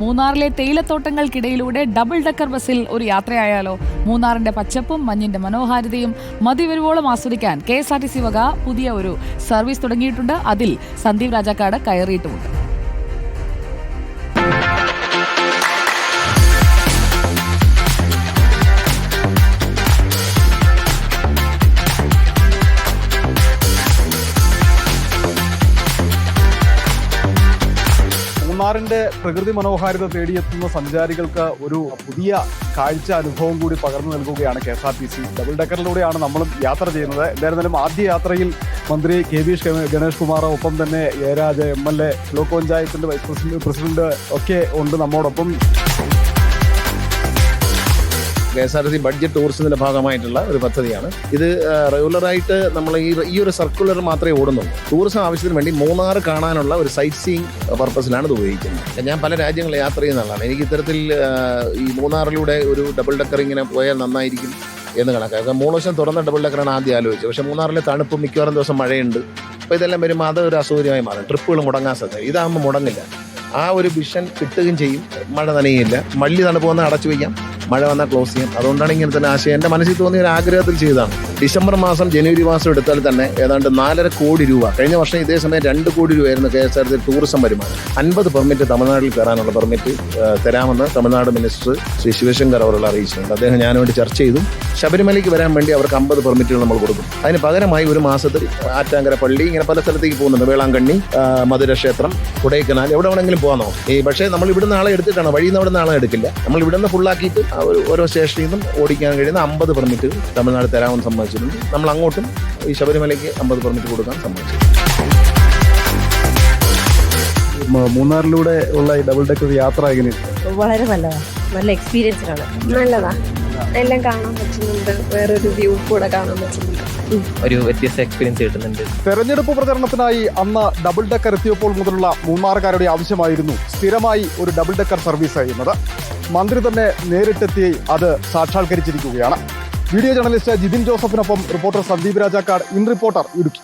മൂന്നാറിലെ തേയിലത്തോട്ടങ്ങൾക്കിടയിലൂടെ double decker ബസ്സിൽ ഒരു യാത്രയായാലോ? മൂന്നാറിന്റെ പച്ചപ്പും മഞ്ഞിന്റെ മനോഹാരിതയും മതിവരുവോളം ആസ്വദിക്കാൻ K S R T C വക പുതിയ ഒരു സർവീസ് തുടങ്ങിയിട്ടുണ്ട്. അതിൽ സന്ദീപ് രാജാക്കാട് കയറിയിട്ടുമുണ്ട്. മൂന്നാറിന്റെ പ്രകൃതി മനോഹാരിത തേടിയെത്തുന്ന സഞ്ചാരികൾക്ക് ഒരു പുതിയ കാഴ്ച അനുഭവം കൂടി പകർന്നു നൽകുകയാണ് K S R T C. Double ഡെക്കറിലൂടെയാണ് നമ്മളും യാത്ര ചെയ്യുന്നത്. എന്തായിരുന്നാലും ആദ്യ യാത്രയിൽ മന്ത്രി കെ വി ഗണേഷ് കുമാർ ഒപ്പം തന്നെ Jayaraj M L A block പഞ്ചായത്തിന്റെ വൈസ് പ്രസിഡന്റ് പ്രസിഡന്റ് ഒക്കെ ഉണ്ട് നമ്മോടൊപ്പം. K S R T C budget ടൂറിസത്തിന്റെ ഭാഗമായിട്ടുള്ള ഒരു പദ്ധതിയാണ്. ഇത് റെഗുലറായിട്ട് നമ്മൾ ഈ ഈ ഒരു സർക്കുലർ മാത്രമേ ഓടുന്നുള്ളൂ. ടൂറിസം ആവശ്യത്തിന് വേണ്ടി മൂന്നാർ കാണാനുള്ള ഒരു സൈറ്റ് സീയിങ് പർപ്പസിലാണ് ഇത് ഉപയോഗിക്കുന്നത്. ഞാൻ പല രാജ്യങ്ങളിൽ യാത്ര ചെയ്യുന്ന ആളാണ്. എനിക്ക് ഇത്തരത്തിൽ ഈ മൂന്നാറിലൂടെ ഒരു ഡബിൾ ഡക്കർ ഇങ്ങനെ പോയാൽ നന്നായിരിക്കും എന്ന് കണക്കാക്കുക മൂന്ന് വർഷം തുറന്ന ഡബിൾ ഡക്കറാണ് ആദ്യം ആലോചിച്ചത്. പക്ഷേ മൂന്നാറിലെ തണുപ്പ് മിക്കവാറും ദിവസം മഴയുണ്ട്. അപ്പോൾ ഇതെല്ലാം വരുമ്പോൾ അത് ഒരു അസൗകര്യമായി മാറും. ട്രിപ്പുകൾ മുടങ്ങാൻ സാധ്യത. ഇതാകുമ്പോൾ മുടങ്ങില്ല. ആ ഒരു വിഷൻ കിട്ടുകയും ചെയ്യും. മഴ നനയുകയില്ല. മല്ലി തണുപ്പ് വന്ന് അടച്ചു വയ്ക്കാം. മഴ വന്നാൽ ക്ലോസ് ചെയ്യാം. അതുകൊണ്ടാണ് ഇങ്ങനത്തെ ആശയം. എന്റെ മനസ്സിൽ തോന്നിയ ഒരു ആഗ്രഹത്തിൽ ചെയ്തതാണ്. ഡിസംബർ മാസം ജനുവരി മാസം എടുത്താൽ തന്നെ ഏതാണ്ട് നാലര കോടി രൂപ. കഴിഞ്ഞ വർഷം ഇതേ സമയം രണ്ട് കോടി രൂപയായിരുന്നു K S R T tourism വരുമാനം. അൻപത് പെർമിറ്റ് തമിഴ്നാട്ടിൽ കയറാനുള്ള പെർമിറ്റ് തരാമെന്ന് തമിഴ്നാട് മിനിസ്റ്റർ ശ്രീ ശിവശങ്കർ അവരോട് അറിയിച്ചിട്ടുണ്ട്. അദ്ദേഹം ഞാനുവേണ്ടി ചർച്ച ചെയ്തു. ശബരിമലയ്ക്ക് വരാൻ വേണ്ടി അവർക്ക് അമ്പത് പെർമിറ്റുകൾ നമ്മൾ കൊടുക്കും. അതിന് പകരമായി ഒരു മാസത്തിൽ ആറ്റാങ്കര പള്ളി ഇങ്ങനെ പല സ്ഥലത്തേക്ക് പോകുന്നുണ്ട്. വേളാങ്കണ്ണി മധുര ക്ഷേത്രം കൊടൈക്കനാൽ എവിടെ വേണമെങ്കിലും പോകാനോ ഈ പക്ഷേ നമ്മൾ ഇവിടുന്ന് ആളെ എടുത്തിട്ടാണ്. വഴിയിൽ നിന്ന് അവിടെ നിന്ന് ആളെ എടുക്കില്ല. നമ്മൾ ഇവിടുന്ന് ഫുള്ളാക്കിയിട്ട് ആ ഒരു ഓരോ സ്റ്റേഷനിൽ നിന്നും ഓടിക്കാൻ കഴിയുന്ന അമ്പത് പെർമിറ്റ് തമിഴ്നാട് തരാമെന്ന് സമ്മതിച്ചിട്ടുണ്ട്. നമ്മൾ അങ്ങോട്ടും ഈ ശബരിമലയ്ക്ക് അമ്പത് പെർമിറ്റ് കൊടുക്കാൻ സമ്മതിച്ചു മ- മൂന്നാറിലൂടെ ഉള്ള ഈ ഡബിൾ ഡെക്കർ യാത്ര എങ്ങനെയാണ് വളരെ നല്ലതാണ്. നല്ല എക്സ്പീരിയൻസ് ആണ്. നല്ലതാ. എല്ലാം കാണാൻ പറ്റുന്നുണ്ട്. വേറൊരു വ്യൂ കൂടെ കാണാൻ പറ്റുന്നുണ്ട്. ഒരു വ്യത്യസ്ത എക്സ്പീരിയൻസ് കിട്ടുന്നുണ്ട്. തെരഞ്ഞെടുപ്പ് പ്രചരണത്തിനായി അന്ന് ഡബിൾ ഡെക്കർ എത്തിയപ്പോൾ മുതലുള്ള മൂന്നാറുകാരുടെ ആവശ്യമായിരുന്നു സ്ഥിരമായി ഒരു ഡബിൾ ഡെക്കർ സർവീസ് ചെയ്യുന്നത്. മന്ത്രി തന്നെ നേരിട്ടെത്തി അത് സാക്ഷാത്കരിച്ചിരിക്കുകയാണ്. Video journalist Jithin ജോസഫിനൊപ്പം reporter Sandeep Rajakkad in reporter Idukki.